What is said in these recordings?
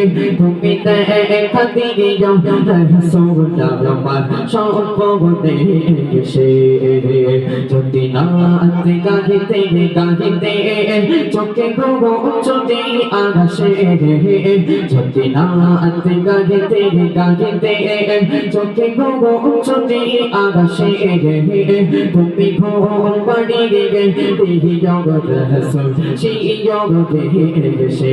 তুমি দেখা দিও রসুল আমার সম্পদে সে যদি নাত গাহিতে গাহিতে চোখে ঘুঘু চলে আকাশে যদি নাত গাহিতে গাহিতে চোখে ঘুঘু চলে আকাশে তুমি ঘুম পাড়ি রে, দেহি জগৎ রসুল সেই জগতে সে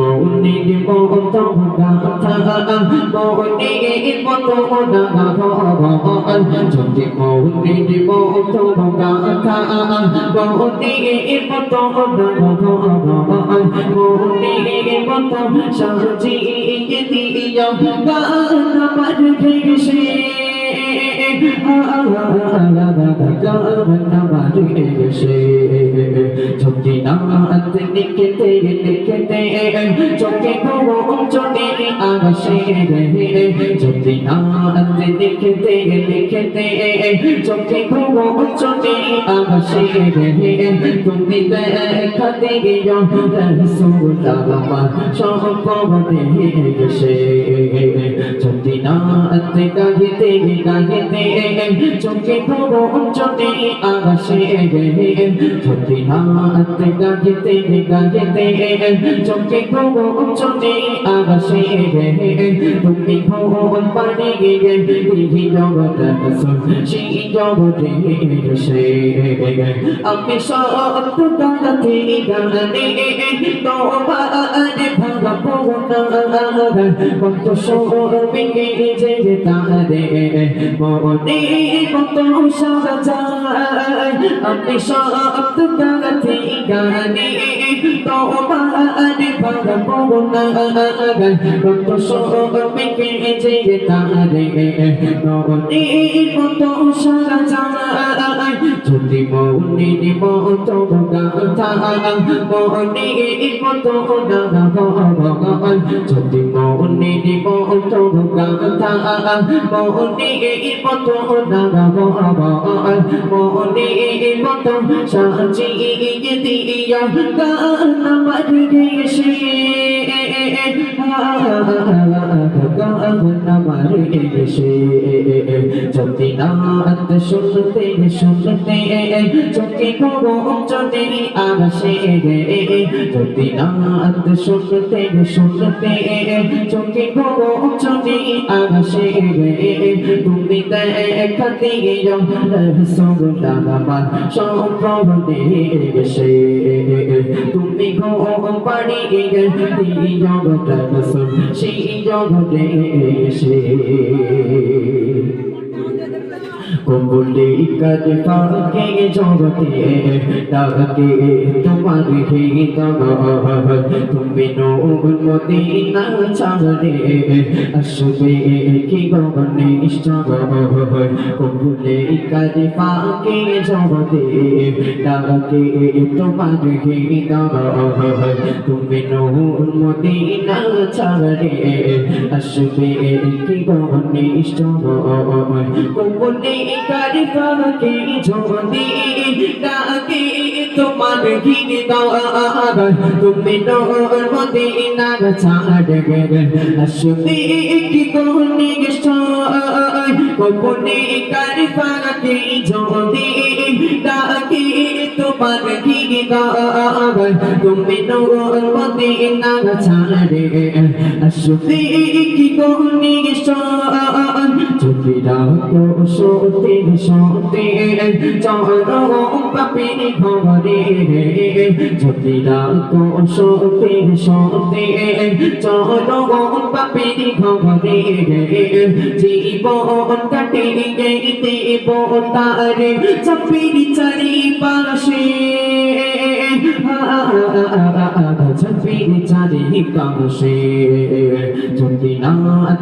যদি মনে মত গাথা মনে মত না ভগবান যদি মনে মত গাথা মনে মত না ভগবান মনে মত সাজিয়ে দিও গান আমার ভেসে চোখে নাত লিখতে লিখতে চোখে ঘুম গাহিতে চোখে ঘুম চলে আকাশে রে যদি নাত গাহিতে গাহিতে চোখে ঘুম চলে আকাশে রে তুমি ঘুম পানি গিয়ে দিহি জগৎ সেই জগতে সে আমি সত্য গাথি গানে তোমার ভাগবো না কত সৌমিকে যে তারে মনে কত সাজা আমি সত্য গাথি গানে তোমার ভাগবো না। কত সৌমিকে যে তারে। মনে কত সাজা যদি মনে মত গাথা মনে মত ভগবান। যদি মনে মত গাথা মনে ভগবান। মনে মত নাত শুনতে শুনতে চলে আকাশে রে যদি নাত শুনতে শুনতে চোখে ঘুম চলে আকাশে তুমি দেখা দিও আমার সম্পদে সে তুমি ঘুম পাড়ি দিই জগতের সেই জগতে সে কবুলে কাজ ফাঁকে জগতে, ডাকে তোমার হে তুমি নোর মদিনা ছাড়ে আসবে কি গগনে কবুলে কাজ ফাঁকে জগতে, ডাকে তোমার হে তুমি নোর মদিনা ছাড়ে আসবে কি গগনে কবুলে কারি ফাঁকে ঝোঁদি ডাকে তোমার ঘিরে দাওয়ার। তুমি নোর মদিনার ছাড় গে আসবে কি কোনি কোনি কারি ফাঁকে ঝোঁদি ডাকে তোমার তুমি নোর মদিনার ছাড় গে কি গনি শান যদি রাখো সতে সতে চলো পাপি ঘরে যদি রাখো সতে সতে চলো পাপি ঘরে জীবন কাটে গেতে তারে চাপিরি চারি পাশে চাপিরি চারি পাশে যদি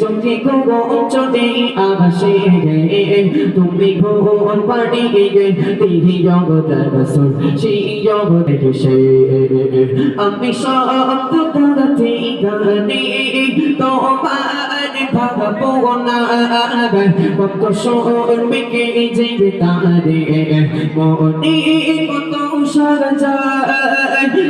চোখে গো চলে আসে তুমি ঘোর পাড়ি তিহি জগৎ রসুল সেই জগৎ সে আমি সব করতে গানে, তোমার ভাববো না, কত শর্মিকে যে তারে, মনে কত সাজা।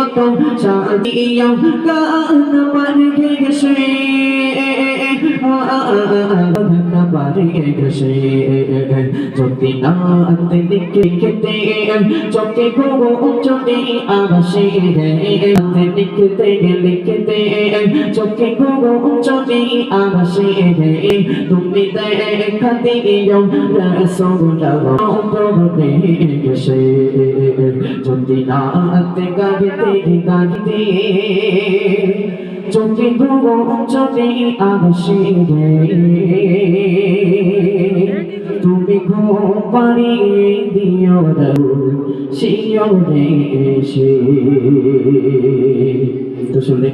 মতো শান্তিয়া গান মার গেছে যদি না লিখে লিখতে চোখে গো চোখে আসে লিখতে লিখতে চোখে গো চোখে আসে তুমি দেখা প্রভুতে গেছে না গাইতে গাইতে চোখে গো চোখে আসে তুমি ঘুম পাড়িয়ে দিও শিওরে এসে তো শুনলে